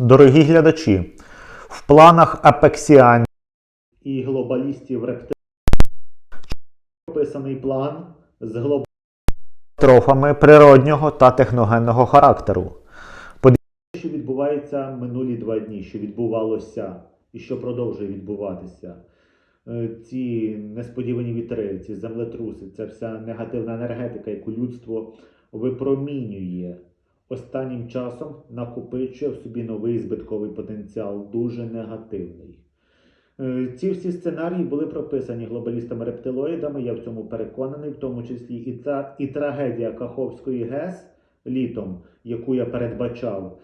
Дорогі глядачі, в планах апексіанів і глобалістів рептилів описаний план з глобальними катастрофами природнього та техногенного характеру. Подивіться, що відбувається минулі два дні, що відбувалося і що продовжує відбуватися. Е, Ці несподівані вітри, ці землетруси, ця вся негативна енергетика, яку людство випромінює останнім часом накопичує в собі новий збитковий потенціал, дуже негативний. Е, Ці всі сценарії були прописані глобалістами-рептилоїдами, я в цьому переконаний, в тому числі і, та, і трагедія Каховської ГЕС літом, яку я передбачав,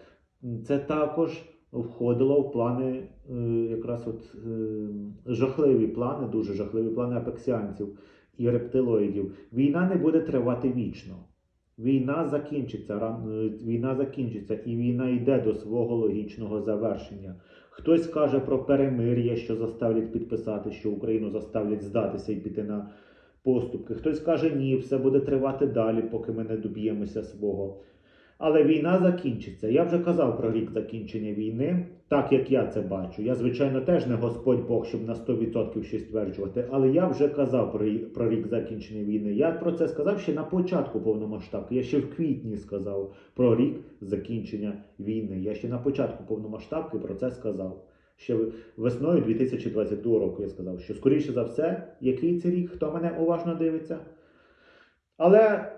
це також входило в плани, е, якраз от е, жахливі плани, дуже жахливі плани апексіанців і рептилоїдів. Війна не буде тривати вічно. Війна закінчиться, е, війна закінчиться, і війна йде до свого логічного завершення. Хтось каже про перемир'я, що заставлять підписати, що Україну заставлять здатися і піти на поступки. Хтось каже, ні, все буде тривати далі, поки ми не доб'ємося свого. Але війна закінчиться. Я вже казав про рік закінчення війни, так як я це бачу. Я, звичайно, теж не Господь Бог, щоб на 100% щось стверджувати, але я вже казав про, про рік закінчення війни. Я про це сказав ще на початку повномасштабки. Я ще в квітні сказав про рік закінчення війни. Я ще на початку повномасштабки про це сказав. Ще весною 2022 року я сказав, що скоріше за все, який це рік, хто мене уважно дивиться. Але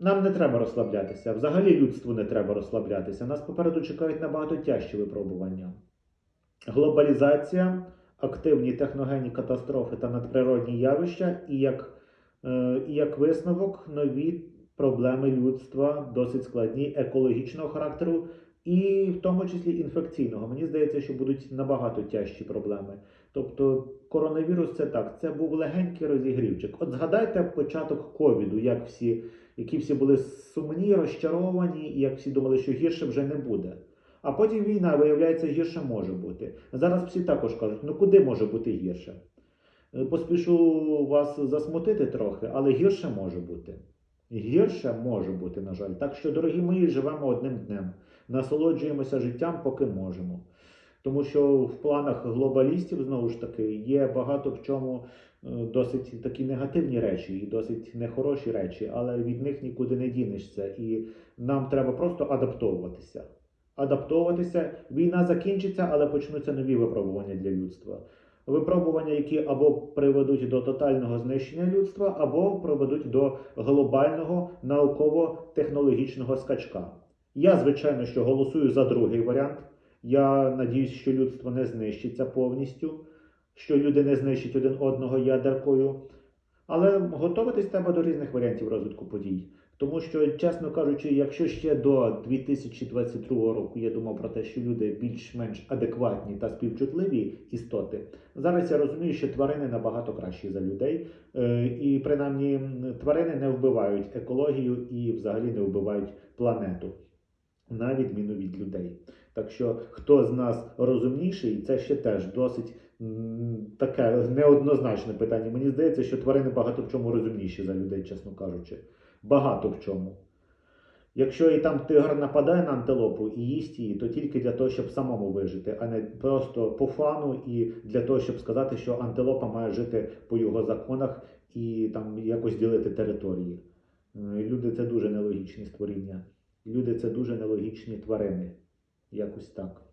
нам не треба розслаблятися. Взагалі людству не треба розслаблятися. Нас попереду чекають набагато тяжчі випробування. Глобалізація, активні техногенні катастрофи та надприродні явища, і як, е, як висновок, нові проблеми людства, досить складні, екологічного характеру, і в тому числі інфекційного. Мені здається, що будуть набагато тяжчі проблеми. Тобто коронавірус це так, це був легенький розігрівчик. От згадайте початок ковіду, як всі, які всі були сумні, розчаровані, і як всі думали, що гірше вже не буде. А потім війна, виявляється, гірше може бути. Зараз всі також кажуть, ну куди може бути гірше? Е, Поспішу вас засмутити трохи, але гірше може бути. Гірше може бути, на жаль. Так що, дорогі мої, живемо одним днем. Насолоджуємося життям, поки можемо. Тому що в планах глобалістів, знову ж таки, є багато в чому е, досить такі негативні речі і досить нехороші речі, але від них нікуди не дінешся. І нам треба просто адаптовуватися. Адаптовуватися, війна закінчиться, але почнуться нові випробування для людства. Випробування, які або приведуть до тотального знищення людства, або приведуть до глобального науково-технологічного скачка. Я, звичайно, що голосую за другий варіант. Я надіюсь, що людство не знищиться повністю, що люди не знищать один одного ядеркою. Але готуватись треба до різних варіантів розвитку подій. Тому що, чесно кажучи, якщо ще до 2022 року я думав про те, що люди більш-менш адекватні та співчутливі істоти, зараз я розумію, що тварини набагато кращі за людей, Е, і принаймні тварини не вбивають екологію і взагалі не вбивають планету, на відміну від людей. Так що хто з нас розумніший, це ще теж досить таке неоднозначне питання. Мені здається, що тварини багато в чому розумніші за людей, чесно кажучи. Багато в чому. Якщо і там тигр нападає на антилопу і їсть її, то тільки для того, щоб самому вижити, а не просто по фану і для того, щоб сказати, що антилопа має жити по його законах і там якось ділити території. Е, Люди це дуже нелогічні створіння. Люди це дуже нелогічні тварини. Якось так.